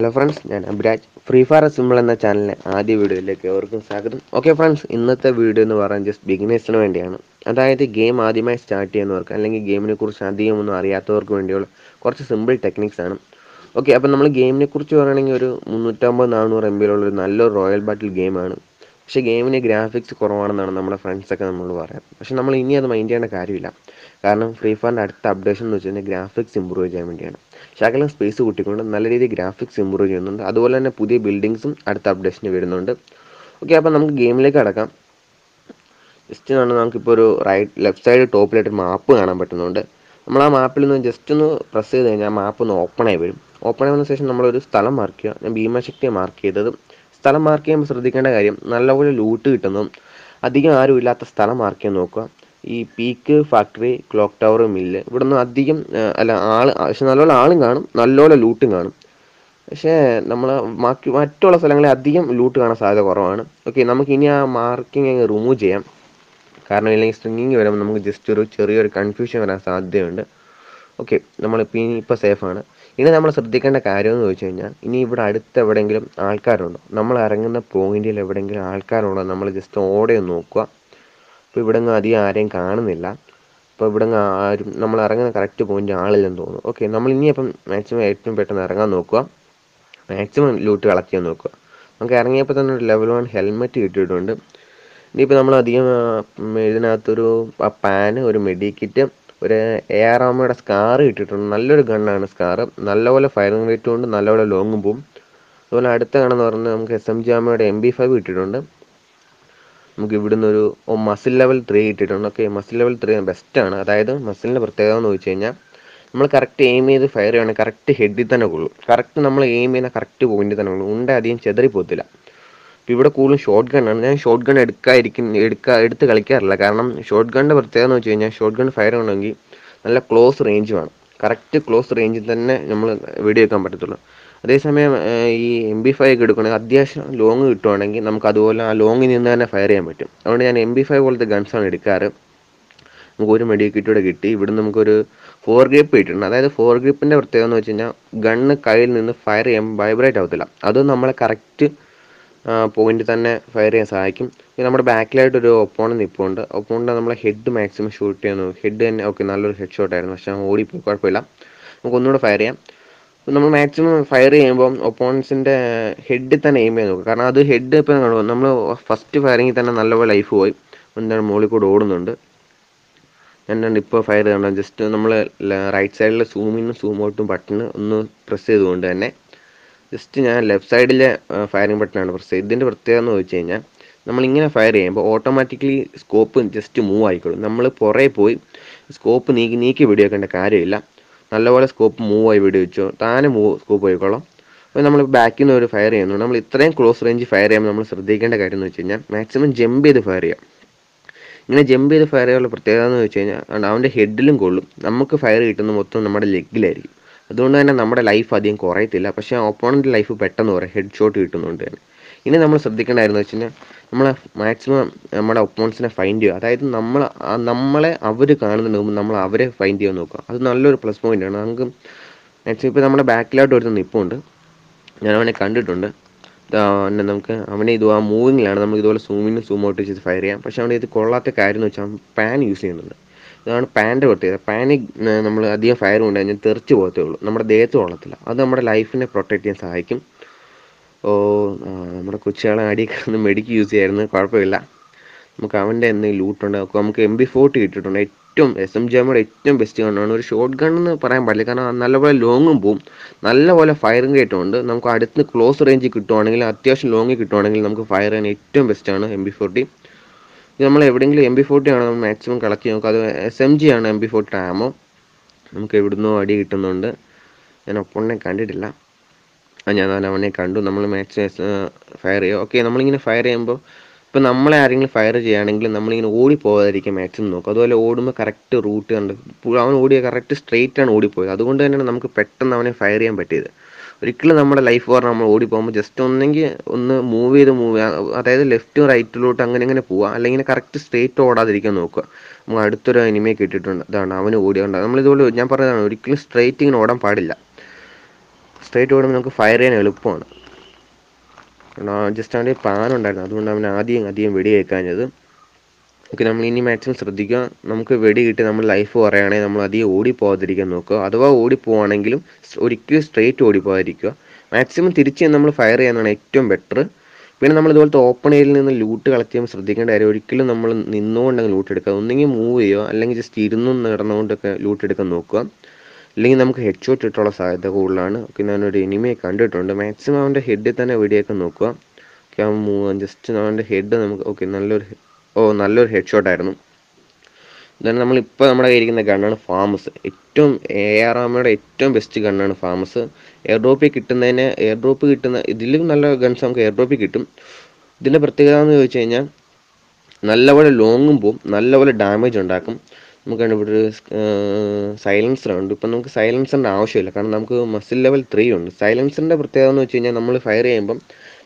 Hello friends ഞാൻ അബ്രാജ് free fire simple എന്ന ചാനലിലെ ആദ്യ വീഡിയോയിലേക്ക് അവർക്കും സ്വാഗതം. ഓക്കെ ഫ്രണ്ട്സ് ഇന്നത്തെ വീഡിയോ എന്ന് പറയാൻ ജസ്റ്റ് ബിഗിനേഴ്സിന് വേണ്ടിയാണ്. അതായത് ഗെയിം ആദ്യമായി സ്റ്റാർട്ട് ചെയ്യുന്നവർക്ക് അല്ലെങ്കിൽ ഗെയിമിനെ കുറിച്ച് അധികം ഒന്നും അറിയാത്തവർക്ക് വേണ്ടിയുള്ള കുറച്ച് സിമ്പിൾ ടെക്നിക്സ് ആണ്. ഓക്കെ അപ്പോൾ നമ്മൾ ഗെയിമിനെ കുറിച്ച് പറയുകയാണെങ്കിൽ ഒരു മുന്നൂറ്റമ്പത് നാനൂറ് എം ബിയിലുള്ള ഒരു നല്ലൊരു റോയൽ ബാറ്റിൽ ഗെയിമാണ് പക്ഷേ ഗെയിമിന് ഗ്രാഫിക്സ് കുറവാണെന്നാണ് നമ്മുടെ ഫ്രണ്ട്സൊക്കെ നമ്മൾ പറയാം പക്ഷേ നമ്മൾ ഇനി അത് മൈൻഡ് ചെയ്യേണ്ട കാര്യമില്ല. കാരണം ഫ്രീ ഫയറിന്റെ അടുത്ത അപ്ഡേഷൻ എന്ന് വെച്ച് കഴിഞ്ഞാൽ ഗ്രാഫിക്സ് ഇമ്പ്രൂവ് ചെയ്യാൻ വേണ്ടിയാണ്. ശകലം സ്പേസ് കൂട്ടിക്കൊണ്ട് നല്ല രീതിയിൽ ഗ്രാഫിക്സ് ഇമ്പ്രൂവ് ചെയ്യുന്നുണ്ട്. അതുപോലെ തന്നെ പുതിയ ബിൽഡിങ്സും അടുത്ത അപ്ഡേഷന് വരുന്നുണ്ട്. ഓക്കെ അപ്പോൾ നമുക്ക് ഗെയിമിലേക്ക് കടക്കാം. ജസ്റ്റ് ആണ് നമുക്കിപ്പോൾ ഒരു റൈറ്റ് ലെഫ്റ്റ് സൈഡ് ടോപ്പിലായിട്ട് മാപ്പ് കാണാൻ പറ്റുന്നുണ്ട്. നമ്മൾ ആ മാപ്പിൽ നിന്ന് ജസ്റ്റ് ഒന്ന് പ്രസ് ചെയ്ത് കഴിഞ്ഞാൽ മാപ്പ് ഒന്ന് ഓപ്പൺ ആയി വരും. ഓപ്പൺ വന്ന ശേഷം നമ്മളൊരു സ്ഥലം മാർക്ക് ചെയ്യുക. ഞാൻ ഭീമശക്തിയെ മാർക്ക് ചെയ്തത്. സ്ഥലം മാർക്ക് ചെയ്യുമ്പോൾ ശ്രദ്ധിക്കേണ്ട കാര്യം നല്ലപോലെ ലൂട്ട് കിട്ടുന്നതും അധികം ആരും ഇല്ലാത്ത സ്ഥലം മാർക്ക് ചെയ്യാൻ നോക്കുക. ഈ peak factory clock tower mill ഇവിടെ നിന്ന് അധികം അല്ല ആൾ പക്ഷെ നല്ലോണം ആളും കാണും നല്ലോണം ലൂട്ടും കാണും. പക്ഷേ നമ്മൾ ബാക്കി മറ്റുള്ള സ്ഥലങ്ങളിൽ അധികം ലൂട്ട് കാണാൻ സാധ്യത കുറവാണ്. ഓക്കെ നമുക്ക് ഇനി ആ മാർക്കിംഗ് അങ്ങ് റിമൂവ് ചെയ്യാം. കാരണം ഇല്ലെങ്കിൽ സ്ട്രിങ്ങിങ് വരുമ്പോൾ നമുക്ക് ജസ്റ്റ് ഒരു ചെറിയൊരു കൺഫ്യൂഷൻ വരാൻ സാധ്യതയുണ്ട്. ഓക്കെ നമ്മളിപ്പോൾ ഇനി ഇപ്പോൾ സേഫാണ് ഇനി നമ്മൾ ശ്രദ്ധിക്കേണ്ട കാര്യം എന്ന് ചോദിച്ചു കഴിഞ്ഞാൽ ഇനി ഇവിടെ അടുത്ത് എവിടെയെങ്കിലും ആൾക്കാരുണ്ടോ? നമ്മൾ ഇറങ്ങുന്ന പോയിന്റിൽ എവിടെയെങ്കിലും ആൾക്കാരുണ്ടോ? നമ്മൾ ജസ്റ്റ് ഓടെ നോക്കുക. അപ്പോൾ ഇവിടെ നിന്ന് അധികം ആരെയും കാണുന്നില്ല. അപ്പോൾ ഇവിടെ നിന്ന് ആരും നമ്മൾ ഇറങ്ങുന്ന കറക്റ്റ് പോയിന്റ് ആളില്ലെന്ന് തോന്നുന്നു. ഓക്കെ നമ്മൾ ഇനിയിപ്പം മാക്സിമം ഏറ്റവും പെട്ടെന്ന് ഇറങ്ങാൻ നോക്കുക. മാക്സിമം ലൂട്ട് കളക്ട് ചെയ്യാൻ നോക്കുക. നമുക്ക് ഇറങ്ങിയപ്പോൾ തന്നെ ഒരു ലെവൽ വൺ ഹെൽമെറ്റ് കിട്ടിയിട്ടുണ്ട്. ഇനിയിപ്പോൾ നമ്മൾ അധികം ഇതിനകത്തൊരു പാന് ഒരു മെഡിക്കിറ്റ് ഒരു എ ആർ ആമയുടെ സ്കാറ് കിട്ടിയിട്ടുണ്ട്. നല്ലൊരു ഗണ്ണാണ് സ്കാറ് നല്ലപോലെ ഫയറിംഗ് റേറ്റും ഉണ്ട് നല്ലപോലെ ലോങ്ങും പോവും. അതുപോലെ അടുത്ത ഗണ്ണെന്ന് പറഞ്ഞാൽ നമുക്ക് എസ് എം ജി ആമയുടെ എം ബി ഫൈവ് കിട്ടിയിട്ടുണ്ട്. നമുക്ക് ഇവിടുന്ന് ഒരു മസിൽ ലെവൽ ത്രീ കിട്ടിയിട്ടുണ്ട്. ഓക്കെ മസിൽ ലെവൽ ത്രീ ബെസ്റ്റാണ് അതായത് മസിലിന്റെ പ്രത്യേകത എന്ന് വെച്ച് കഴിഞ്ഞാൽ നമ്മൾ കറക്റ്റ് എയിം ചെയ്ത് ഫയർ ചെയ്യണം കറക്റ്റ് ഹെഡിൽ തന്നെ കൊള്ളും. കറക്റ്റ് നമ്മൾ എയിം ചെയ്യുന്ന കറക്റ്റ് പോയിന്റിൽ തന്നെ കൊള്ളും. ഉണ്ട അധികം ചെതറി പോകത്തില്ല. ഇപ്പോൾ ഇവിടെ കൂടുതലും ഷോർട്ട് ഗണ്ണാണ് ഞാൻ ഷോർട്ട് ഗൺ എടുക്കാതിരിക്കും എടുക്കാ എടുത്ത് കളിക്കാറില്ല. കാരണം ഷോർട്ട് ഗണ്ണിന്റെ പ്രത്യേകത എന്ന് വെച്ച് കഴിഞ്ഞാൽ ഷോർട്ട് ഗൺ ഫയർ ചെയ്യണമെങ്കിൽ നല്ല ക്ലോസ് റേഞ്ച് വേണം. കറക്റ്റ് ക്ലോസ് റേഞ്ചിൽ തന്നെ നമ്മൾ വെടിവെക്കാൻ പറ്റത്തുള്ളൂ. അതേസമയം ഈ എം ബി ഫൈവ് ഒക്കെ എടുക്കുകയാണെങ്കിൽ അത്യാവശ്യം ലോങ് കിട്ടുവാണെങ്കിൽ നമുക്ക് അതുപോലെ ആ ലോങ്ങിൽ നിന്ന് തന്നെ ഫയർ ചെയ്യാൻ പറ്റും. അതുകൊണ്ട് ഞാൻ എം ബി ഫൈവ് പോലത്തെ ഗൺസാണ് എടുക്കാറ്. നമുക്ക് ഒരു മെഡി കിറ്റൂടെ കിട്ടി. ഇവിടുന്ന് നമുക്കൊരു ഫോർ ഗ്രിപ്പ് കിട്ടിയിട്ടുണ്ട് അതായത് ഫോർ ഗ്രിപ്പിന്റെ പ്രത്യേകത എന്ന് വെച്ച് കഴിഞ്ഞാൽ ഗണ്ണ് കയ്യിൽ നിന്ന് ഫയർ ചെയ്യാൻ വൈബ്രേറ്റ് ആവത്തില്ല. അത് നമ്മളെ കറക്റ്റ് പോയിന്റ് തന്നെ ഫയർ ചെയ്യാൻ സഹായിക്കും. പിന്നെ നമ്മുടെ ബാക്കിലായിട്ട് ഒരു ഒപ്പോണൻ നിൽപ്പുണ്ട് ഒപ്പോണിന്റെ നമ്മളെ ഹെഡ് മാക്സിമം ഷൂട്ട് ചെയ്യുന്നു. ഹെഡ് തന്നെ ഓക്കെ നല്ലൊരു ഹെഡ് ഷോട്ടായിരുന്നു പക്ഷേ ഓടിപ്പോയി കുഴപ്പമില്ല. നമുക്ക് ഒന്നുകൂടെ ഫയർ ചെയ്യാം. നമ്മൾ മാക്സിമം ഫയർ ചെയ്യുമ്പോൾ ഒപ്പോണൻസിന്റെ ഹെഡിൽ തന്നെ എയിം ചെയ്യാൻ നോക്കുക കാരണം അത് ഹെഡ് ഇപ്പോൾ നമ്മൾ ഫസ്റ്റ് ഫയറിങ്ങിൽ തന്നെ നല്ലപോലെ ലൈഫ് പോയി. എന്താണ് മുകളിൽ കൂടെ ഓടുന്നുണ്ട്. ഞാൻ ഇപ്പോൾ ഫയർ ചെയ്യണം ജസ്റ്റ് നമ്മൾ റൈറ്റ് സൈഡിലെ സൂമിനും സൂം ഔട്ടും ബട്ടൺ ഒന്ന് പ്രസ് ചെയ്തുകൊണ്ട് തന്നെ ജസ്റ്റ് ഞാൻ ലെഫ്റ്റ് സൈഡിലെ ഫയറിംഗ് ബട്ടണാണ് പ്രസ് ചെയ്തത്. ഇതിന്റെ പ്രത്യേകത എന്ന് വെച്ച് കഴിഞ്ഞാൽ നമ്മളിങ്ങനെ ഫയർ ചെയ്യുമ്പോൾ ഓട്ടോമാറ്റിക്കലി സ്കോപ്പ് ജസ്റ്റ് മൂവ് ആയിക്കോളും. നമ്മൾ പുറകെ പോയി സ്കോപ്പ് നീക്കി നീക്കി വെടിവെക്കേണ്ട കാര്യമില്ല. നല്ലപോലെ സ്കോപ്പ് മൂവ് ആയി വെടിവെച്ചോ. താനെ മൂവ് സ്കോപ്പ് ആയിക്കോളാം. അപ്പോൾ നമ്മൾ ബാക്കിൽ നിന്ന് ഒരു ഫയർ ചെയ്യുന്നു. നമ്മൾ ഇത്രയും ക്ലോസ് റേഞ്ച് ഫയർ ചെയ്യുമ്പോൾ നമ്മൾ ശ്രദ്ധിക്കേണ്ട കാര്യം എന്ന് വെച്ച് കഴിഞ്ഞാൽ മാക്സിമം ജമ്പ് ചെയ്ത് ഫയർ ചെയ്യാം. ഇങ്ങനെ ജമ്പ് ചെയ്ത് ഫയർ ചെയ്യാനുള്ള പ്രത്യേകത എന്ന് വെച്ച് കഴിഞ്ഞാൽ അവന്റെ ഹെഡിലും കൊള്ളും നമുക്ക് ഫയർ കിട്ടുന്ന മൊത്തം നമ്മുടെ ലെഗിലായിരിക്കും അതുകൊണ്ട് തന്നെ നമ്മുടെ ലൈഫ് അധികം കുറയത്തില്ല. പക്ഷേ ഓപ്പോണന്റ് ലൈഫ് പെട്ടെന്ന് കുറേ ഹെഡ് ഷോട്ട് കിട്ടുന്നുണ്ട്. തന്നെ ഇനി നമ്മൾ ശ്രദ്ധിക്കേണ്ടതായിരുന്നു വെച്ച് കഴിഞ്ഞാൽ നമ്മൾ മാക്സിമം നമ്മുടെ ഒപ്പോണൻസിനെ ഫൈൻഡ് ചെയ്യുക. അതായത് നമ്മൾ നമ്മളെ അവർ കാണുന്നുണ്ട് നമ്മൾ അവരെ ഫൈൻഡ് ചെയ്യാൻ നോക്കുക. അത് നല്ലൊരു പ്ലസ് പോയിന്റ് ആണ്. നമുക്ക് മാക്സിമം ഇപ്പോൾ നമ്മുടെ ബാക്കിലോട്ട് ഒരുത്തൻ നിൽപ്പുണ്ട് ഞാൻ അവനെ കണ്ടിട്ടുണ്ട്. പിന്നെ നമുക്ക് അവനെ ഇത് ആ മൂവിങ്ങിലാണ് നമുക്ക് ഇതുപോലെ സൂമിനും സൂം ഔട്ട് ചെയ്ത് ഫയർ ചെയ്യാം. പക്ഷെ അവന്റെ ഇത് കൊള്ളാത്ത കാര്യം എന്ന് വെച്ചാൽ പാൻ യൂസ് ചെയ്യുന്നുണ്ട്. ഇതാണ് പാന്റെ പ്രത്യേകത. പാന് നമ്മൾ അധികം ഫയർ കൊണ്ട് കഴിഞ്ഞാൽ തെറിച്ച് പോകത്തേ ഉള്ളൂ. നമ്മുടെ ദേഹത്ത് കൊള്ളത്തില്ല. അത് നമ്മുടെ ലൈഫിനെ പ്രൊട്ടക്റ്റ് ചെയ്യാൻ സഹായിക്കും. ഓ നമ്മുടെ കൊച്ചുകളെ അടിയൊക്കെ ഒന്ന് മെഡിക്ക് യൂസ് ചെയ്യായിരുന്നു. കുഴപ്പമില്ല. നമുക്ക് അവന്റെ എന്തെങ്കിലും ലൂട്ടുണ്ട് നമുക്ക് എം ബി ഫോർട്ടി കിട്ടിയിട്ടുണ്ട്. ഏറ്റവും എസ് എം ജി എമ്മയുടെ ഏറ്റവും ബെസ്റ്റ് ഗണ്ണാണ് ഒരു ഷോർട്ട് ഗൺ എന്ന് പറയാൻ പറ്റില്ല കാരണം നല്ലപോലെ ലോങ്ങും പോവും. നല്ലപോലെ ഫയറിംഗ് റേറ്റും ഉണ്ട്. നമുക്ക് അടുത്ത് ക്ലോസ് റേഞ്ചിൽ കിട്ടുവാണെങ്കിൽ അത്യാവശ്യം ലോങ്ങിൽ കിട്ടുവാണെങ്കിൽ നമുക്ക് ഫയർ ചെയ്യാൻ ഏറ്റവും ബെസ്റ്റാണ് എം ബി ഫോർട്ടി നമ്മൾ എവിടെയെങ്കിലും എം ബി ഫോർട്ടി ആണ് നമ്മൾ മാക്സിമം കളക്ട് ചെയ്യും നമുക്ക് അത് എസ് എം ജി ആണ് എം ബി ഫോർട്ടി ആമോ നമുക്ക് എവിടുന്നോ അടി കിട്ടുന്നുണ്ട്. ഞാൻ ഒപ്പം കണ്ടിട്ടില്ല. ഞാൻ അവനെ കണ്ടു. നമ്മൾ മാച്ച് ഫയർ ചെയ്യുക ഓക്കെ നമ്മളിങ്ങനെ ഫയർ ചെയ്യുമ്പോൾ ഇപ്പം നമ്മളെ ആരെങ്കിലും ഫയർ ചെയ്യുകയാണെങ്കിൽ നമ്മളിങ്ങനെ ഓടി പോകാതിരിക്കും മാക്സിമം നോക്കും. അതുപോലെ ഓടുമ്പോൾ കറക്റ്റ് റൂട്ട് കണ്ട് അവൻ ഓടിയ കറക്റ്റ് സ്ട്രെയിറ്റ് ആണ് ഓടിപ്പോയത്. അതുകൊണ്ട് തന്നെയാണ് നമുക്ക് പെട്ടെന്ന് അവനെ ഫയർ ചെയ്യാൻ പറ്റിയത്. ഒരിക്കലും നമ്മുടെ ലൈഫ് പറഞ്ഞാൽ നമ്മൾ ഓടി പോകുമ്പോൾ ജസ്റ്റ് ഒന്നെങ്കിൽ ഒന്ന് മൂവ് ചെയ്ത് മൂവ് അതായത് ലെഫ്റ്റും റൈറ്റിലോട്ട് അങ്ങനെ അങ്ങനെ പോവുക അല്ലെങ്കിൽ കറക്റ്റ് സ്ട്രെയിറ്റ് ഓടാതിരിക്കാൻ നോക്കുക. നമ്മൾ അടുത്തൊരു അനിമയെ കിട്ടിയിട്ടുണ്ട് അതാണ് അവന് ഓടിയുണ്ട്. നമ്മളിതുപോലെ ഞാൻ പറഞ്ഞതാണ് ഒരിക്കലും സ്ട്രെയിറ്റ് ഇങ്ങനെ ഓടാൻ പാടില്ല. സ്ട്രേറ്റ് ഓടുമ്പോൾ നമുക്ക് ഫയർ ചെയ്യാൻ എളുപ്പമാണ്. ജസ്റ്റ് അവന്റെ പാൻ ഉണ്ടായിരുന്നു അതുകൊണ്ട് അവൻ ആദ്യം അധികം വെടി കേൾക്കാഞ്ഞത് ഓക്കെ നമ്മൾ ഇനി മാക്സിമം ശ്രദ്ധിക്കുക. നമുക്ക് വെടി കിട്ടി നമ്മൾ ലൈഫ് പറയുകയാണെങ്കിൽ നമ്മൾ അധികം ഓടി പോകാതിരിക്കാൻ നോക്കുക. അഥവാ ഓടി പോവാണെങ്കിലും ഒരിക്കലും സ്ട്രേറ്റ് ഓടി പോകാതിരിക്കുക മാക്സിമം തിരിച്ച് നമ്മൾ ഫയർ ചെയ്യാനാണ് ഏറ്റവും ബെറ്റർ പിന്നെ നമ്മൾ ഇതുപോലത്തെ ഓപ്പൺ ഏരിയയിൽ നിന്ന് ലൂട്ട് കളക്ട് ചെയ്യുമ്പോൾ ശ്രദ്ധിക്കേണ്ട കാര്യം ഒരിക്കലും നമ്മൾ നിന്നുകൊണ്ടെങ്കിൽ ലൂട്ട് എടുക്കുക ഒന്നെങ്കിൽ മൂവ് ചെയ്യുക. അല്ലെങ്കിൽ ജസ്റ്റ് ഇരുന്നും നടന്നുകൊണ്ടൊക്കെ ലൂട്ട് എടുക്കാൻ നോക്കുക. അല്ലെങ്കിൽ നമുക്ക് ഹെഡ് ഷോട്ട് ഇട്ടുള്ള സാധ്യത കൂടുതലാണ്. ഓക്കെ ഞാനൊരു എനിമിയെ കണ്ടിട്ടുണ്ട്. മാക്സിമം അവന്റെ ഹെഡിൽ തന്നെ വെടിയൊക്കെ നോക്കുക. ഓക്കെ അവൻ മൂവ് ജസ്റ്റ് അവന്റെ ഹെഡ് നമുക്ക് ഓക്കെ നല്ലൊരു ഓ നല്ലൊരു ഹെഡ് ഷോട്ടായിരുന്നു ഇതാണ് നമ്മളിപ്പോൾ നമ്മുടെ കയ്യിരിക്കുന്ന ഗണ്ണാണ് ഫാമസ് ഏറ്റവും എ ആർ ആമയുടെ ഏറ്റവും ബെസ്റ്റ് ഗണ്ണാണ് ഫാമസ് എയർ ഡ്രോപ്പിൽ കിട്ടുന്നതിന് എയർ ഡ്രോപ്പ് കിട്ടുന്ന ഇതിലും നല്ല ഗൺസ് നമുക്ക് എയർ ഡ്രോപ്പിൽ കിട്ടും. ഇതിന്റെ പ്രത്യേകത എന്ന് ചോദിച്ചു കഴിഞ്ഞാൽ നല്ലപോലെ ലോങ്ങും പോവും നല്ലപോലെ ഡാമേജ് ഉണ്ടാക്കും. നമുക്ക് ഇവിടെ ഒരു സൈലൻസർ ഉണ്ട് ഇപ്പം നമുക്ക് സൈലൻസറിന്റെ ആവശ്യമില്ല. കാരണം നമുക്ക് മസിൽ ലെവൽ ത്രീ ഉണ്ട്. സൈലൻസറിന്റെ പ്രത്യേകത എന്ന് വെച്ച് കഴിഞ്ഞാൽ നമ്മൾ ഫയർ ചെയ്യുമ്പം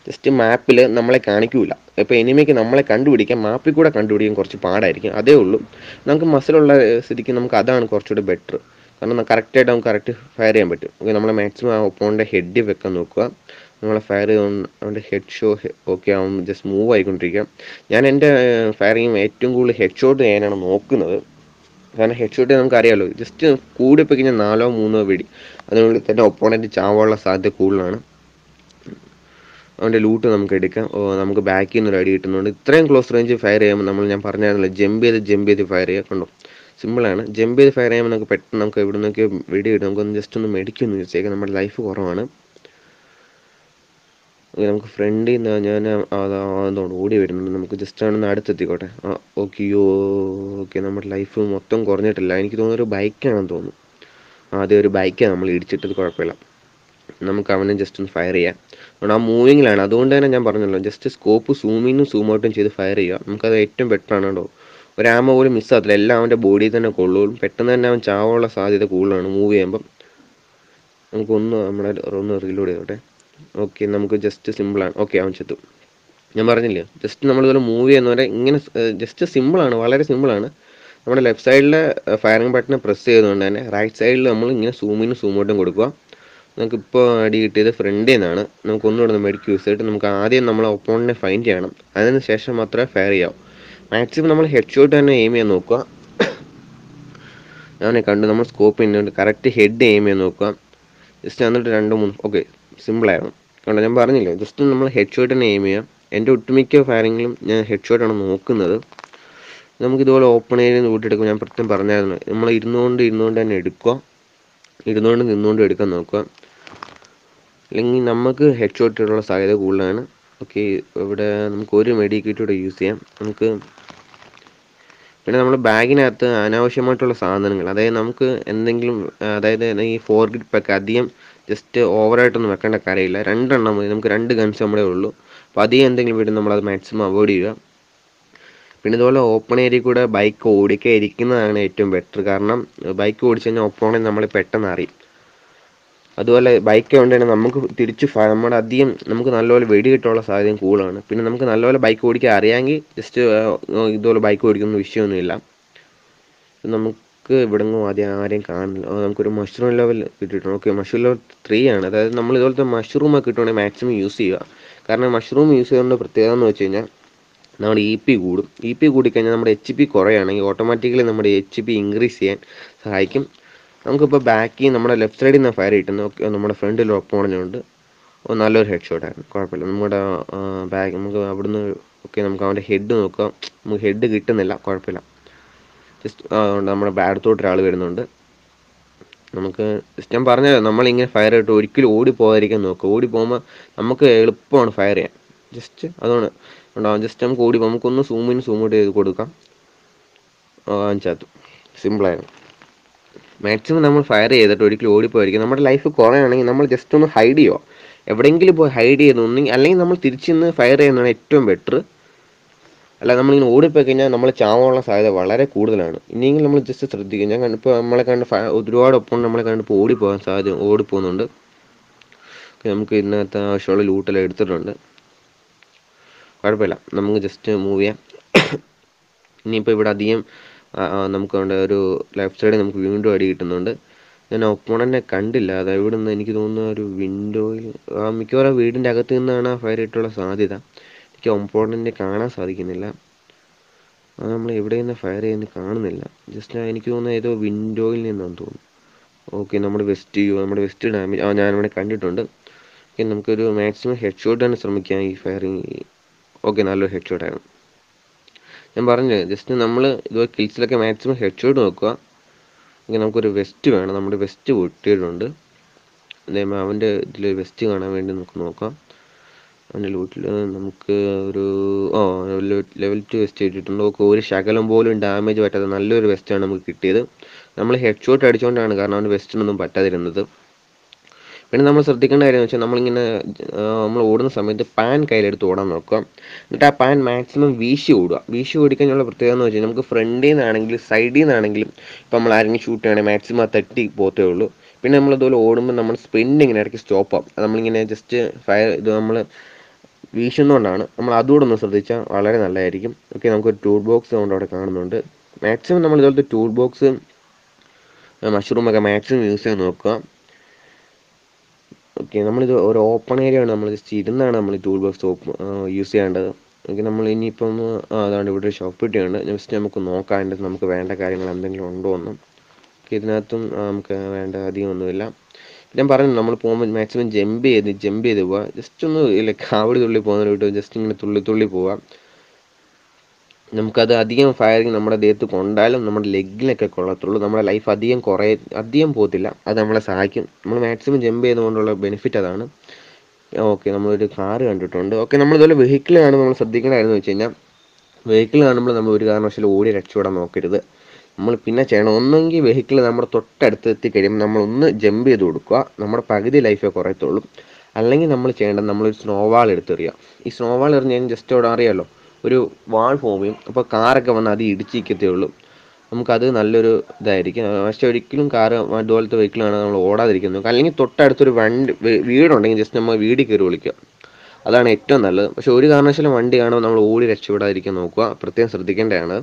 ജസ്റ്റ് മാപ്പിൽ നമ്മളെ കാണിക്കൂല. ഇപ്പോൾ എനിമിക്ക് നമ്മളെ കണ്ടുപിടിക്കാം മാപ്പിൽ കൂടെ കണ്ടുപിടിക്കാൻ കുറച്ച് പാടായിരിക്കും. അതേ ഉള്ളൂ. നമുക്ക് മസിലുള്ള സ്ഥിതിക്ക് നമുക്ക് അതാണ് കുറച്ചുകൂടി ബെറ്റർ കാരണം കറക്റ്റായിട്ട് നമുക്ക് കറക്റ്റ് ഫയർ ചെയ്യാൻ പറ്റും. ഓക്കെ നമ്മളെ മാക്സിമം ആ ഒപ്പോണിന്റെ ഹെഡ് വെക്കാൻ നോക്കുക. നമ്മളെ ഫയർ അവന്റെ ഹെഡ് ഷോ ഓക്കെ ആവും ജസ്റ്റ് മൂവ് ആയിക്കൊണ്ടിരിക്കുക. ഞാൻ എന്റെ ഫയറിങ് ഏറ്റവും കൂടുതൽ ഹെഡ് ഷോട്ട് ചെയ്യാനാണ് നോക്കുന്നത്. കാരണം ഹെഡ് ഷോട്ട് നമുക്കറിയാമല്ലോ ജസ്റ്റ് കൂടിപ്പോയി കഴിഞ്ഞാൽ നാലോ മൂന്നോ വെടി. അതിനുള്ളിൽ തന്നെ ഒപ്പോണന്റ് ചാവാനുള്ള സാധ്യത കൂടുതലാണ്. അവന്റെ ലൂട്ട് നമുക്ക് എടുക്കാം. ഓ നമുക്ക് ബാക്കിൽ നിന്ന് ഒരു അടി കിട്ടുന്നുണ്ട്. ഇത്രയും ക്ലോസ് റേഞ്ച് ഫയർ ചെയ്യുമ്പോൾ നമ്മൾ ഞാൻ പറഞ്ഞായിരുന്നല്ലോ ജമ്പ് ചെയ്ത് ജമ്പ് ചെയ്ത് ഫയർ ചെയ്യുക. കണ്ടോ? സിമ്പിളാണ് ജമ്പ് ചെയ്ത് ഫയർ ചെയ്യുമ്പോൾ നമുക്ക് പെട്ടെന്ന് നമുക്ക് എവിടെ നിന്നൊക്കെ വെടി കിട്ടും. നമുക്കൊന്ന് ജസ്റ്റ് ഒന്ന് മേടിക്കുമെന്ന് ചോദിച്ചേക്കാം നമ്മുടെ ലൈഫ് കുറവാണ്. നമുക്ക് ഫ്രണ്ടിൽ നിന്ന് ഞാൻ അതുകൊണ്ട് ഓടി വരുന്നുണ്ട് നമുക്ക് ജസ്റ്റ് ആണെന്ന് അടുത്തെത്തിക്കോട്ടെ. ആ ഓക്കെ യോ ഓക്കെ നമ്മുടെ ലൈഫ് മൊത്തം കുറഞ്ഞിട്ടില്ല. എനിക്ക് തോന്നുന്നു ഒരു ബൈക്കാണെന്ന് തോന്നുന്നു. ആദ്യം ഒരു ബൈക്കാണ് നമ്മൾ ഇടിച്ചിട്ടത് കുഴപ്പമില്ല. നമുക്ക് അവനെ ജസ്റ്റ് ഒന്ന് ഫയർ ചെയ്യാം. അതുകൊണ്ട് ആ മൂവിങ്ങിലാണ് അതുകൊണ്ട് തന്നെ ഞാൻ പറഞ്ഞല്ലോ ജസ്റ്റ് സ്കോപ്പ് സൂമിങ്ങും സൂം ഔട്ടും ചെയ്ത് ഫയർ ചെയ്യുക. നമുക്കത് ഏറ്റവും ബെറ്റർ ആണ് കേട്ടോ. ഒരു ആമ പോലും മിസ്സാകത്തില്ല എല്ലാം അവന്റെ ബോഡിയിൽ തന്നെ കൊള്ളും. പെട്ടെന്ന് തന്നെ അവൻ ചാവാനുള്ള സാധ്യത കൂടുതലാണ് മൂവ് ചെയ്യുമ്പം. നമുക്കൊന്ന് നമ്മുടെ ഒന്ന് റീലോഡ് ചെയ്തോട്ടെ. ഓക്കെ നമുക്ക് ജസ്റ്റ് സിമ്പിളാണ് ഓക്കെ അവൻ ചെത്തും. ഞാൻ പറഞ്ഞില്ലേ? ജസ്റ്റ് നമ്മളിതുപോലെ മൂവ് ചെയ്യുന്നവരെ ഇങ്ങനെ ജസ്റ്റ് സിമ്പിളാണ് വളരെ സിമ്പിളാണ് നമ്മുടെ ലെഫ്റ്റ് സൈഡിലെ ഫയറിംഗ് ബട്ടൺ പ്രസ് ചെയ്തുകൊണ്ട് തന്നെ റൈറ്റ് സൈഡിൽ നമ്മൾ ഇങ്ങനെ സൂമിനും സൂമോട്ടും കൊടുക്കുക. നമുക്കിപ്പോൾ അടി കിട്ടിയത് ഫ്രണ്ടിൽ നിന്നാണ് നമുക്ക് ഒന്നുകൂടെ മെഡിക്ക് യൂസ് ചെയ്തിട്ട് നമുക്ക് ആദ്യം നമ്മളെ ഒപ്പോണിനെ ഫൈൻഡ് ചെയ്യണം. അതിന് ശേഷം മാത്രമേ ഫയർ ചെയ്യാവൂ. മാക്സിമം നമ്മൾ ഹെഡ് ഷോട്ട് തന്നെ എയിം ചെയ്യാൻ നോക്കുക. ഞാനെ കണ്ടു നമ്മൾ സ്കോപ്പ് ചെയ്യുന്നുണ്ട് കറക്റ്റ് ഹെഡ് എയിം ചെയ്യാൻ നോക്കുക. ജസ്റ്റ് എന്നിട്ട് രണ്ട് മൂന്ന് ഓക്കെ സിമ്പിളായിരുന്നു അതുകൊണ്ട് ഞാൻ പറഞ്ഞില്ലേ ജസ്റ്റ് നമ്മൾ ഹെഡ് ഷോട്ട് തന്നെ എയിം ചെയ്യാം. എന്റെ ഒട്ടുമിക്ക ഫയറിങ്ങിലും ഞാൻ ഹെഡ് ഷോട്ടാണ് നോക്കുന്നത്. നമുക്ക് ഇതുപോലെ ഓപ്പൺ ഏരിയ കൂട്ടിയെടുക്കും ഞാൻ പ്രത്യേകം പറഞ്ഞായിരുന്നു. നമ്മൾ ഇരുന്നുകൊണ്ട് ഇരുന്നുകൊണ്ട് തന്നെ എടുക്കുക. ഇരുന്നുകൊണ്ട് നിന്നുകൊണ്ട് എടുക്കാൻ നോക്കുക. അല്ലെങ്കിൽ നമുക്ക് ഹെഡ് ഷോട്ട് ഇടാനുള്ള സാധ്യത കൂടുതലാണ്. ഓക്കെ ഇവിടെ നമുക്ക് ഒരു മെഡിക്കേറ്റൂടെ യൂസ് ചെയ്യാം. നമുക്ക് പിന്നെ നമ്മൾ ബാഗിനകത്ത് അനാവശ്യമായിട്ടുള്ള സാധനങ്ങൾ അതായത് നമുക്ക് എന്തെങ്കിലും അതായത് ഈ ഫോർ ഗ്രിപ്പ് ഒക്കെ അധികം ജസ്റ്റ് ഓവറായിട്ടൊന്നും വെക്കേണ്ട കാര്യമില്ല. രണ്ടെണ്ണം മതി. നമുക്ക് രണ്ട് ഗൺസ് നമ്മളേ ഉള്ളൂ. അപ്പോൾ അധികം എന്തെങ്കിലും വീട് നമ്മളത് മാക്സിമം അവോയ്ഡ് ചെയ്യുക. പിന്നെ ഇതുപോലെ ഓപ്പൺ ഏരിയ കൂടെ ബൈക്ക് ഓടിക്കുക ഇരിക്കുന്നതാണ് ഏറ്റവും ബെറ്റർ കാരണം ബൈക്ക് ഓടിച്ചു കഴിഞ്ഞാൽ ഒപ്പോണെ നമ്മൾ പെട്ടെന്ന് അറിയും. അതുപോലെ ബൈക്ക് ഉണ്ടെങ്കിൽ നമുക്ക് തിരിച്ച് നമ്മുടെ അധികം നമുക്ക് നല്ലപോലെ വെടി കിട്ടാനുള്ള സാധ്യതയും കൂടുതലാണ്. പിന്നെ നമുക്ക് നല്ലപോലെ ബൈക്ക് ഓടിക്കാൻ അറിയാമെങ്കിൽ ജസ്റ്റ് ഇതുപോലെ ബൈക്ക് ഓടിക്കുന്ന വിഷയമൊന്നുമില്ല. നമുക്ക് ഇവിടെ ഇവിടുന്ന് ആദ്യം ആരെയും കാണില്ല നമുക്കൊരു മഷ്റൂം ലെവൽ കിട്ടിയിട്ടുണ്ട്. ഓക്കെ മഷ്റൂം ലെവൽ ത്രീ ആണ്. അതായത് നമ്മൾ ഇതുപോലത്തെ മഷ്റൂം ഒക്കെ കിട്ടുവാണെങ്കിൽ മാക്സിമം യൂസ് ചെയ്യുക. കാരണം മഷ്റൂം യൂസ് ചെയ്യുന്നതിന്റെ പ്രത്യേകത എന്ന് വെച്ച് കഴിഞ്ഞാൽ നമ്മുടെ ഇ പി കൂടും. ഇ പി കൂടിക്കഴിഞ്ഞാൽ നമ്മുടെ എച്ച് പി കുറയുകയാണെങ്കിൽ ഓട്ടോമാറ്റിക്കലി നമ്മുടെ എച്ച് പി ഇൻക്രീസ് ചെയ്യാൻ സഹായിക്കും. നമുക്കിപ്പോൾ ബാക്കിൽ നമ്മുടെ ലെഫ്റ്റ് സൈഡിൽ നിന്ന് ഫയർ കിട്ടുന്ന. നമ്മുടെ ഫ്രണ്ടിൽ ഒപ്പോണനുണ്ട് നല്ലൊരു ഹെഡ് ഷോട്ടായിരുന്നു കുഴപ്പമില്ല. നമ്മുടെ ബാക്ക് നമുക്ക് അവിടുന്ന് ഓക്കെ നമുക്ക് അവന്റെ ഹെഡ് നോക്കാം. നമുക്ക് ഹെഡ് കിട്ടുന്നില്ല. കുഴപ്പമില്ല. ജസ്റ്റ് നമ്മുടെ ബാഡത്തോട്ട് ഒരാൾ വരുന്നുണ്ട്. നമുക്ക് ഞാൻ പറഞ്ഞല്ലോ നമ്മളിങ്ങനെ ഫയർ ഇട്ട് ഒരിക്കലും ഓടി പോകാതിരിക്കാൻ നോക്കുക. ഓടി പോകുമ്പോൾ നമുക്ക് എളുപ്പമാണ് ഫയർ ചെയ്യാൻ. ജസ്റ്റ് അതുകൊണ്ട് ഉണ്ടാവും ജസ്റ്റ് നമുക്ക് ഓടി നമുക്കൊന്ന് സൂമിന് സൂം ഔട്ട് ചെയ്ത് കൊടുക്കാം. ചാത്തു സിമ്പിളായിരുന്നു മാക്സിമം നമ്മൾ ഫയർ ചെയ്തിട്ട് ഒരിക്കലും ഓടിപ്പോയിരിക്കും നമ്മുടെ ലൈഫ് കുറയാണെങ്കിൽ നമ്മൾ ജസ്റ്റ് ഒന്ന് ഹൈഡ് ചെയ്യുക. എവിടെയെങ്കിലും പോയി ഹൈഡ് ചെയ്യുന്നു അല്ലെങ്കിൽ നമ്മൾ തിരിച്ചു നിന്ന് ഫയർ ചെയ്യുന്നതാണ് ഏറ്റവും ബെറ്റർ അല്ല നമ്മളിങ്ങനെ ഓടിപ്പോയി കഴിഞ്ഞാൽ നമ്മൾ ചാവാനുള്ള സാധ്യത വളരെ കൂടുതലാണ്. ഇനിയെങ്കിലും നമ്മൾ ജസ്റ്റ് ശ്രദ്ധിക്കുക ഞാൻ കണ്ടിപ്പോൾ നമ്മളെ കണ്ട് ഒരുപാട് ഒപ്പം നമ്മളെ കണ്ടിപ്പോൾ ഓടിപ്പോകാൻ സാധ്യത ഓടിപ്പോകുന്നുണ്ട്. നമുക്ക് ഇതിനകത്ത് ആവശ്യമുള്ള ലൂട്ടെല്ലാം എടുത്തിട്ടുണ്ട്. കുഴപ്പമില്ല. നമുക്ക് ജസ്റ്റ് മൂവ് ചെയ്യാം. ഇനിയിപ്പോൾ ഇവിടെ അധികം നമുക്ക് ഒരു ലെഫ്റ്റ് സൈഡിൽ നമുക്ക് വീണ്ടും അടി കിട്ടുന്നുണ്ട്. ഞാൻ ഒപ്പോണനെ കണ്ടില്ല. അത് ഇവിടെ നിന്ന് എനിക്ക് തോന്നുന്ന ഒരു വിൻഡോയിൽ മിക്കവാറും വീടിന്റെ അകത്ത് നിന്നാണ് ആ ഫയർ ഇട്ടുള്ള സാധ്യത. ഒപ്പോണനെ കാണാൻ സാധിക്കുന്നില്ല. അത് നമ്മൾ എവിടെ നിന്ന് ഫയർ ചെയ്യുന്നത് കാണുന്നില്ല. ജസ്റ്റ് എനിക്ക് തോന്നുന്നത് ഏതോ വിൻഡോയിൽ നിന്നാണ് തോന്നുന്നു. ഓക്കെ നമ്മുടെ വെസ്റ്റ് നമ്മുടെ വെസ്റ്റ് ഡാമേജ് ആ ഞാനിവിടെ കണ്ടിട്ടുണ്ട്. ഓക്കെ നമുക്കൊരു മാക്സിമം ഹെഡ് ഷോട്ട് തന്നെ ശ്രമിക്കാം ഈ ഫയറിങ് ഓക്കെ നല്ലൊരു ഹെഡ് ഷോട്ടായിരുന്നു ഞാൻ പറഞ്ഞു ജസ്റ്റ് നമ്മൾ ഇതുപോലെ കിൽസിലൊക്കെ മാക്സിമം ഹെഡ് ഷോട്ട് നോക്കുക. ഓക്കെ നമുക്കൊരു വെസ്റ്റ് വേണം. നമ്മുടെ വെസ്റ്റ് പൊട്ടിയിട്ടുണ്ട്. അതേമാതിരി അവന്റെ ഇതിൽ വെസ്റ്റ് കാണാൻ വേണ്ടി നമുക്ക് നോക്കാം. അവന്റെ ലൂട്ടിൽ നമുക്ക് ഒരു ഓ ലെവൽ ടു വെസ്റ്റ് കിട്ടിയിട്ടുണ്ട് ഓക്കെ ഒരു ശകലം പോലും ഡാമേജ് പറ്റാത്ത നല്ലൊരു വെസ്റ്റാണ് നമുക്ക് കിട്ടിയത്. നമ്മൾ ഹെഡ് ഷോട്ട് അടിച്ചുകൊണ്ടാണ് കാരണം അവന്റെ വെസ്റ്റിനൊന്നും പറ്റാതിരുന്നത്. പിന്നെ നമ്മൾ ശ്രദ്ധിക്കേണ്ട കാര്യം എന്ന് വെച്ചാൽ നമ്മളിങ്ങനെ നമ്മൾ ഓടുന്ന സമയത്ത് പാൻ കയ്യിലെടുത്ത് ഓടാൻ നോക്കുക. എന്നിട്ട് ആ പാൻ മാക്സിമം വീശി ഓടുക. വീശി ഓടിക്കാനുള്ള പ്രത്യേകത എന്ന് വെച്ചാൽ നമുക്ക് ഫ്രണ്ടിൽ നിന്നാണെങ്കിലും സൈഡിൽ നിന്നാണെങ്കിലും ഇപ്പം നമ്മൾ ആരെങ്കിലും ഷൂട്ട് ചെയ്യണമെങ്കിൽ മാക്സിമം തട്ടി പോത്തേ ഉള്ളൂ. പിന്നെ നമ്മൾ ഇതുപോലെ ഓടുമ്പോൾ നമ്മൾ സ്പ്രിന്റ് ഇങ്ങനെ ഇടയ്ക്ക് സ്റ്റോപ്പ് നമ്മൾ നമ്മളിങ്ങനെ ജസ്റ്റ് ഫയർ ഇത് നമ്മൾ വീശുന്നതുകൊണ്ടാണ്. നമ്മൾ അതുകൂടെ ഒന്ന് ശ്രദ്ധിച്ചാൽ വളരെ നല്ലതായിരിക്കും. ഓക്കെ നമുക്കൊരു ടൂൾ ബോക്സ് കൊണ്ട് അവിടെ കാണുന്നുണ്ട്. മാക്സിമം നമ്മൾ ഇതുപോലത്തെ ടൂൾ ബോക്സ് മഷ്റൂമൊക്കെ മാക്സിമം യൂസ് ചെയ്യാൻ നോക്കുക. ഓക്കെ നമ്മളിത് ഒരു ഓപ്പൺ ഏരിയ ആണ് നമ്മൾ ജസ്റ്റ് ഇരുന്നാണ് നമ്മൾ ടൂൾ ബോക്സ് യൂസ് ചെയ്യേണ്ടത്. ഓക്കെ നമ്മൾ ഇനിയിപ്പം അതാണ് ഇവിടെ ഒരു ഷോപ്പ് കിട്ടിയുണ്ട് ജസ്റ്റ് നമുക്ക് നോക്കാം അതിന്റെ നമുക്ക് വേണ്ട കാര്യങ്ങൾ എന്തെങ്കിലും ഉണ്ടോ എന്നും. ഇതിനകത്തും നമുക്ക് വേണ്ട അധികം ഒന്നുമില്ല. ഞാൻ പറഞ്ഞു നമ്മൾ പോകുമ്പോൾ മാക്സിമം ജമ്പ് ചെയ്ത് ജമ്പ് ചെയ്ത് പോവുക ജസ്റ്റ് ഒന്ന് ഇല്ല കാവടി തുള്ളി പോകുന്ന വിട്ട് ജസ്റ്റ് ഇങ്ങനെ തുള്ളി തുള്ളി പോവുക നമുക്കത് അധികം ഫയറിങ് നമ്മുടെ ദേഹത്ത് കൊണ്ടാലും നമ്മുടെ ലെഗിലൊക്കെ കൊള്ളത്തുള്ളൂ. നമ്മുടെ ലൈഫ് അധികം കുറേ അധികം പോകത്തില്ല. അത് നമ്മളെ സഹായിക്കും. നമ്മൾ മാക്സിമം ജമ്പ് ചെയ്തുകൊണ്ടുള്ള ബെനിഫിറ്റ് അതാണ്. ഓക്കെ നമ്മളൊരു കാറ് കണ്ടിട്ടുണ്ട്. ഓക്കെ വെഹിക്കിൾ കാണുമ്പോൾ നമ്മൾ ശ്രദ്ധിക്കേണ്ടതായിരുന്നു വെച്ച് കഴിഞ്ഞാൽ വെഹിക്കിൾ കാണുമ്പോൾ നമ്മൾ ഒരു കാരണവശാലും ഓടി രക്ഷപ്പെടാൻ നോക്കരുത്. നമ്മൾ പിന്നെ ചെയ്യണം. ഒന്നെങ്കിൽ വെഹിക്കിൾ നമ്മുടെ തൊട്ടടുത്ത് എത്തിക്കഴിയുമ്പോൾ നമ്മൾ ഒന്ന് ജമ്പ് ചെയ്ത് കൊടുക്കുക. നമ്മുടെ പകുതി ലൈഫേ കുറയത്തുള്ളൂ. അല്ലെങ്കിൽ നമ്മൾ ചെയ്യേണ്ടത് നമ്മളൊരു സ്നോവാൾ എടുത്തെറിയുക. ഈ സ്നോവാൾ എറിഞ്ഞ് കഴിഞ്ഞാൽ ജസ്റ്റ് അവിടെ അറിയാമല്ലോ ഒരു വാൾ ഫോം ചെയ്യും. അപ്പോൾ കാറൊക്കെ വന്ന് അത് ഇടിച്ചിരിക്കത്തേ ഉള്ളൂ. നമുക്കത് നല്ലൊരു ഇതായിരിക്കും. പക്ഷേ ഒരിക്കലും കാറ് അതുപോലത്തെ വെഹിക്കിളാണ് നമ്മൾ ഓടാതിരിക്കുന്നത് അല്ലെങ്കിൽ തൊട്ടടുത്തൊരു വണ്ടി വീടുണ്ടെങ്കിൽ ജസ്റ്റ് നമ്മൾ വീടിൽ കയറി വിളിക്കുക. അതാണ് ഏറ്റവും നല്ലത്. പക്ഷേ ഒരു കാരണവശാലും വണ്ടി കാണുമ്പോൾ നമ്മൾ ഓടി രക്ഷപ്പെടാതിരിക്കാൻ നോക്കുക. പ്രത്യേകം ശ്രദ്ധിക്കേണ്ടതാണ്.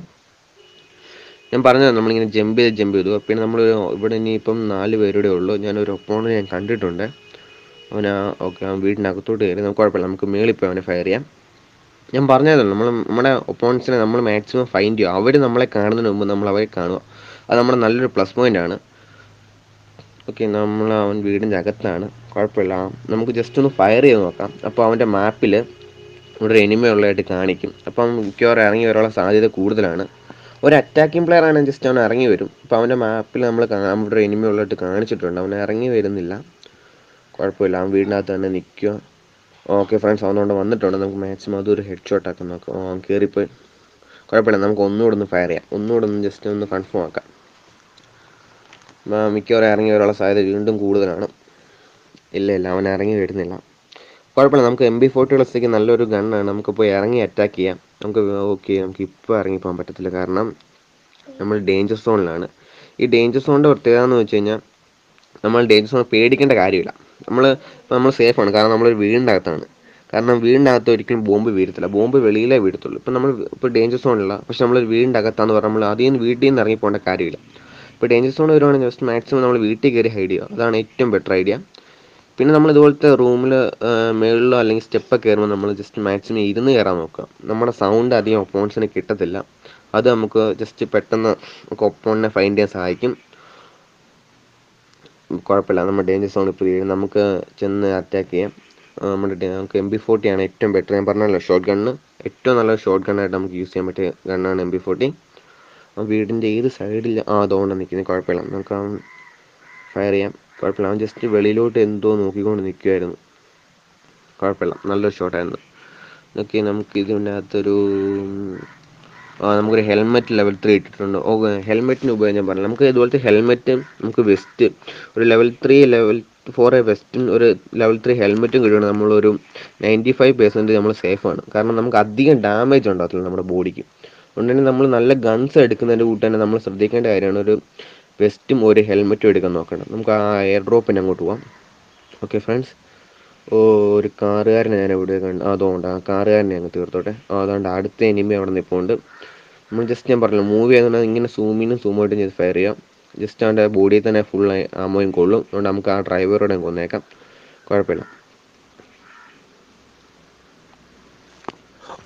ഞാൻ പറഞ്ഞത് നമ്മളിങ്ങനെ ജമ്പ് ചെയ്ത് ജമ്പ് ചെയ്തു. പിന്നെ നമ്മൾ ഇവിടെ ഇനിയിപ്പം നാല് പേരുടെ ഉള്ളൂ. ഞാനൊരു ഒപ്പോണെ ഞാൻ കണ്ടിട്ടുണ്ട്. അവനാ ഓക്കെ അവൻ വീടിനകത്തോട്ട് കയറി. നമുക്ക് കുഴപ്പമില്ല. നമുക്ക് മേളിൽ പോയി അവനെ ഫയർ ചെയ്യാം. ഞാൻ പറഞ്ഞതല്ലോ നമ്മൾ നമ്മുടെ ഒപ്പോണൻസിനെ നമ്മൾ മാക്സിമം ഫൈൻഡ് ചെയ്യുക അവർ നമ്മളെ കാണുന്നതിന് മുമ്പ് നമ്മൾ അവരെ കാണുക. അത് നമ്മുടെ നല്ലൊരു പ്ലസ് പോയിന്റ് ആണ്. ഓക്കെ നമ്മൾ അവൻ വീടിന്റെ അകത്താണ്. കുഴപ്പമില്ല. നമുക്ക് ജസ്റ്റ് ഒന്ന് ഫയർ ചെയ്ത് നോക്കാം. അപ്പോൾ അവന്റെ മാപ്പിൽ ഇവിടെ ഒരു എനിമ ഉള്ളതായിട്ട് കാണിക്കും. അപ്പം മിക്കവാറും ഇറങ്ങി വരാനുള്ള സാധ്യത കൂടുതലാണ്. ഒരു അറ്റാക്കിംഗ് പ്ലെയർ ആണ് ജസ്റ്റ് അവൻ ഇറങ്ങി വരും. ഇപ്പോൾ അവന്റെ മാപ്പിൽ നമ്മൾ നമ്മുടെ എനിമി ഉള്ളിട്ട് കാണിച്ചിട്ടുണ്ട്. അവൻ ഇറങ്ങി വരുന്നില്ല. കുഴപ്പമില്ല. അവൻ വീടിനകത്ത് തന്നെ നിൽക്കുക. ഓക്കെ ഫ്രണ്ട്സ് അവനോട് വന്നിട്ടുണ്ട്. നമുക്ക് മാക്സിമം അതൊരു ഹെഡ് ഷോട്ട് ആക്കാൻ നോക്കാം. അവൻ കയറിപ്പോയി കുഴപ്പമില്ല. നമുക്ക് ഒന്നുകൂടെ ഒന്ന് ഫയർ ചെയ്യാം. ഒന്നുകൂടെ ഒന്ന് ജസ്റ്റ് ഒന്ന് കൺഫേം ആക്കാം. മിക്കവാറും ഇറങ്ങി വരാനുള്ള സാധ്യത വീണ്ടും കൂടുതലാണ്. ഇല്ല ഇല്ല. അവൻ ഇറങ്ങി വരുന്നില്ല. കുഴപ്പമില്ല. നമുക്ക് എം ബി ഫോർട്ടി ഉള്ളത്തേക്ക് നല്ലൊരു ഗണ്ണാണ് നമുക്ക് പോയി ഇറങ്ങി അറ്റാക്ക് ചെയ്യാം. നമുക്ക് ഓക്കെ നമുക്ക് ഇപ്പോൾ ഇറങ്ങി പോകാൻ പറ്റത്തില്ല. കാരണം നമ്മൾ ഡേഞ്ചർ സോണിലാണ് ഈ ഡേഞ്ചർ സോണിന്റെ പ്രത്യേകത എന്ന് വെച്ച് കഴിഞ്ഞാൽ നമ്മൾ ഡേഞ്ചർ സോൺ പേടിക്കേണ്ട കാര്യമില്ല. നമ്മൾ നമ്മൾ ആണ്. കാരണം നമ്മളൊരു വീടിന്റെ അകത്താണ്. കാരണം വീടിന്റെ അകത്ത് ഒരിക്കലും ബോംബ് വീഴത്തില്ല. ബോംബ് വെളിയിലേ വീഴത്തുള്ളൂ. ഇപ്പം നമ്മൾ ഇപ്പോൾ ഡേഞ്ചർ സോണില്ല പക്ഷെ നമ്മൾ വീടിന്റെ അകത്താന്ന് പറഞ്ഞാൽ നമ്മൾ ആദ്യം വീട്ടിൽ നിന്ന് ഇറങ്ങി പോകേണ്ട കാര്യമില്ല ഇപ്പോൾ ഡേഞ്ചർ സോൺ വരുവാണെങ്കിൽ ജസ്റ്റ് മാക്സിമം നമ്മൾ വീട്ടിൽ കയറി ഹൈഡ് ചെയ്യുക. അതാണ് ഏറ്റവും ബെറ്റർ ഐഡിയ പിന്നെ നമ്മൾ ഇതുപോലത്തെ റൂമിൽ മുകളിലോ അല്ലെങ്കിൽ സ്റ്റെപ്പൊക്കെ കയറുമ്പോൾ നമ്മൾ ജസ്റ്റ് മാക്സിമം ഇരുന്ന് കയറാൻ നോക്കുക. നമ്മുടെ സൗണ്ട് അധികം ഒപ്പോൺസിന് കിട്ടത്തില്ല. അത് നമുക്ക് ജസ്റ്റ് പെട്ടെന്ന് നമുക്ക് ഒപ്പോണിനെ ഫൈൻഡ് ചെയ്യാൻ സഹായിക്കും. കുഴപ്പമില്ല. നമ്മുടെ ഡേഞ്ചർ സോൺ ഇപ്പോൾ നമുക്ക് ചെന്ന് അറ്റാക്ക് ചെയ്യാം. നമ്മുടെ നമുക്ക് എം ബി ഫോർട്ടി ആണ് ഏറ്റവും ബെറ്റർ ഞാൻ പറഞ്ഞല്ലോ ഷോർട്ട് ഗണ്ണ് ഏറ്റവും നല്ല ഷോർട്ട് ഗണ്ണായിട്ട് നമുക്ക് യൂസ് ചെയ്യാൻ പറ്റിയ ഗണ്ണാണ് എം ബി ഫോർട്ടി വീടിന്റെ ഏത് സൈഡിൽ ആ അതുകൊണ്ട് നിൽക്കുന്നത് കുഴപ്പമില്ല. നമുക്ക് ഫയർ ചെയ്യാം. കുഴപ്പമില്ല. അവൻ ജസ്റ്റ് വെളിയിലോട്ട് എന്തോ നോക്കിക്കൊണ്ട് നിൽക്കുമായിരുന്നു കുഴപ്പമില്ല. നല്ലൊരു ഷോട്ടായിരുന്നു ഓക്കെ നമുക്ക് ഇതിനകത്തൊരു നമുക്കൊരു ഹെൽമെറ്റ് ലെവൽ ത്രീ ഇട്ടിട്ടുണ്ട്. ഓ ഹെൽമെറ്റിന് ഉപയോഗം ഞാൻ പറഞ്ഞു നമുക്ക് ഇതുപോലത്തെ ഹെൽമെറ്റ് നമുക്ക് വെസ്റ്റ് ഒരു ലെവൽ ത്രീ ലെവൽ ഫോർ വെസ്റ്റും ഒരു ലെവൽ ത്രീ ഹെൽമെറ്റും കിട്ടുകയാണെങ്കിൽ നമ്മളൊരു നയന്റി ഫൈവ് പെർസെന്റ് നമ്മൾ സേഫാണ് കാരണം നമുക്ക് അധികം ഡാമേജ് ഉണ്ടാകത്തില്ല നമ്മുടെ ബോഡിക്ക് അതുകൊണ്ട് തന്നെ നമ്മൾ നല്ല ഗൺസ് എടുക്കുന്നതിന്റെ കൂട്ട് തന്നെ നമ്മൾ ശ്രദ്ധിക്കേണ്ട കാര്യമാണ്. ഒരു വെസ്റ്റും ഒരു ഹെൽമെറ്റും എടുക്കാൻ നോക്കണം. നമുക്ക് ആ എയർ ഡ്രോപ്പിന് അങ്ങോട്ട് പോവാം. ഓക്കെ ഫ്രണ്ട്സ് ഓ ഒരു കാറുകാരനെ ഞാൻ എവിടെ കണ്ടു അതുകൊണ്ട് ആ കാറുകാരനെ അങ്ങ് തീർത്തോട്ടെ. അതുകൊണ്ട് അടുത്ത എനിമി അവിടെ നിൽപ്പുണ്ട് നമ്മൾ ജസ്റ്റ് ഞാൻ പറഞ്ഞു മൂവി ആയതുകൊണ്ട് ഇങ്ങനെ സൂമിനും സൂമായിട്ടും ചെയ്ത് ഫയർ ചെയ്യാം. ജസ്റ്റ് അവന്റെ ബോഡിയിൽ തന്നെ ഫുൾ ആമോയും കൊള്ളും. അതുകൊണ്ട് നമുക്ക് ആ ഡ്രൈവറോടെ കൊന്നേക്കാം കുഴപ്പമില്ല.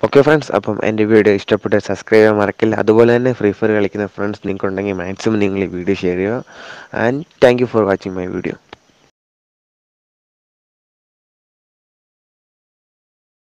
ഓക്കെ ഫ്രണ്ട്സ് അപ്പം എന്റെ വീഡിയോ ഇഷ്ടപ്പെട്ട് സബ്സ്ക്രൈബ് ചെയ്യാൻ മറക്കില്ല. അതുപോലെ തന്നെ ഫ്രീ ഫയർ കളിക്കുന്ന ഫ്രണ്ട്സ് നിങ്ങൾക്കുണ്ടെങ്കിൽ മാക്സിമം നിങ്ങൾ ഈ വീഡിയോ ഷെയർ ചെയ്യുക. And thank for watching my video